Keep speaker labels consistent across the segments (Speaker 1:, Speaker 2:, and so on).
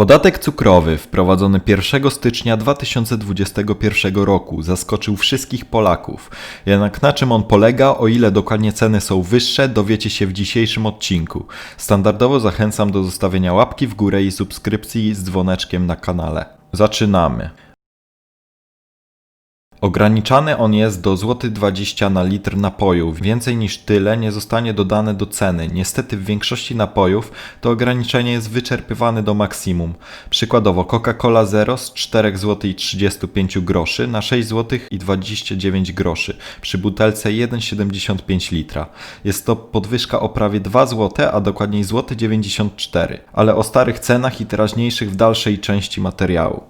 Speaker 1: Podatek cukrowy wprowadzony 1 stycznia 2021 roku zaskoczył wszystkich Polaków. Jednak na czym on polega, o ile dokładnie ceny są wyższe, dowiecie się w dzisiejszym odcinku. Standardowo zachęcam do zostawienia łapki w górę i subskrypcji z dzwoneczkiem na kanale. Zaczynamy. Ograniczany on jest do złoty 20 na litr napoju. Więcej niż tyle nie zostanie dodane do ceny. Niestety w większości napojów to ograniczenie jest wyczerpywane do maksimum. Przykładowo Coca-Cola Zero z 4 zł i 35 groszy na 6 zł i 29 groszy przy butelce 1,75 litra. Jest to podwyżka o prawie 2 zł, a dokładniej złoty 94. Ale o starych cenach i teraźniejszych w dalszej części materiału.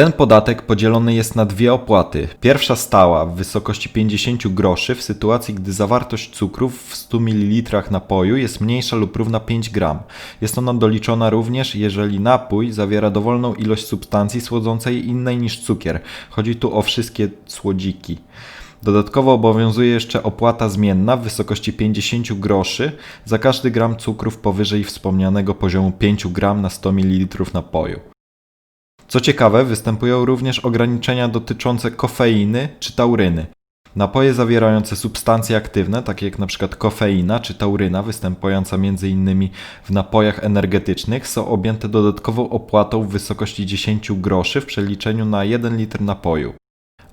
Speaker 1: Ten podatek podzielony jest na dwie opłaty. Pierwsza stała w wysokości 50 groszy w sytuacji, gdy zawartość cukrów w 100 ml napoju jest mniejsza lub równa 5 gram. Jest ona doliczona również, jeżeli napój zawiera dowolną ilość substancji słodzącej innej niż cukier. Chodzi tu o wszystkie słodziki. Dodatkowo obowiązuje jeszcze opłata zmienna w wysokości 50 groszy za każdy gram cukrów powyżej wspomnianego poziomu 5 gram na 100 ml napoju. Co ciekawe, występują również ograniczenia dotyczące kofeiny czy tauryny. Napoje zawierające substancje aktywne, takie jak np. kofeina czy tauryna, występująca m.in. w napojach energetycznych, są objęte dodatkową opłatą w wysokości 10 groszy w przeliczeniu na 1 litr napoju.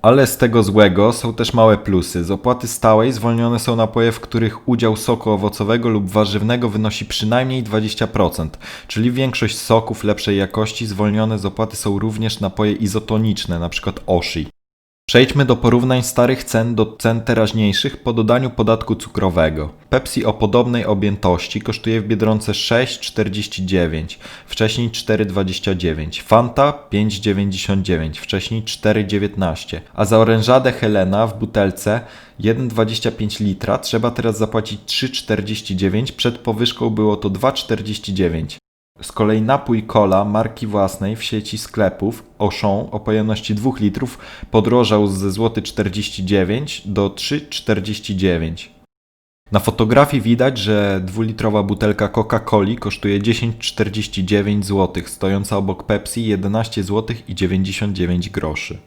Speaker 1: Ale z tego złego są też małe plusy. Z opłaty stałej zwolnione są napoje, w których udział soku owocowego lub warzywnego wynosi przynajmniej 20%, czyli większość soków lepszej jakości zwolnione z opłaty są również napoje izotoniczne, np. Oshi. Przejdźmy do porównań starych cen do cen teraźniejszych po dodaniu podatku cukrowego. Pepsi o podobnej objętości kosztuje w Biedronce 6,49, wcześniej 4,29, Fanta 5,99, wcześniej 4,19, a za orężadę Helena w butelce 1,25 litra trzeba teraz zapłacić 3,49, przed powyżką było to 2,49. Z kolei napój cola marki własnej w sieci sklepów Auchan o pojemności 2 litrów podrożał ze złoty 49 do 3,49. Na fotografii widać, że dwulitrowa butelka Coca-Coli kosztuje 10,49 zł, stojąca obok Pepsi 11 zł i 99 groszy.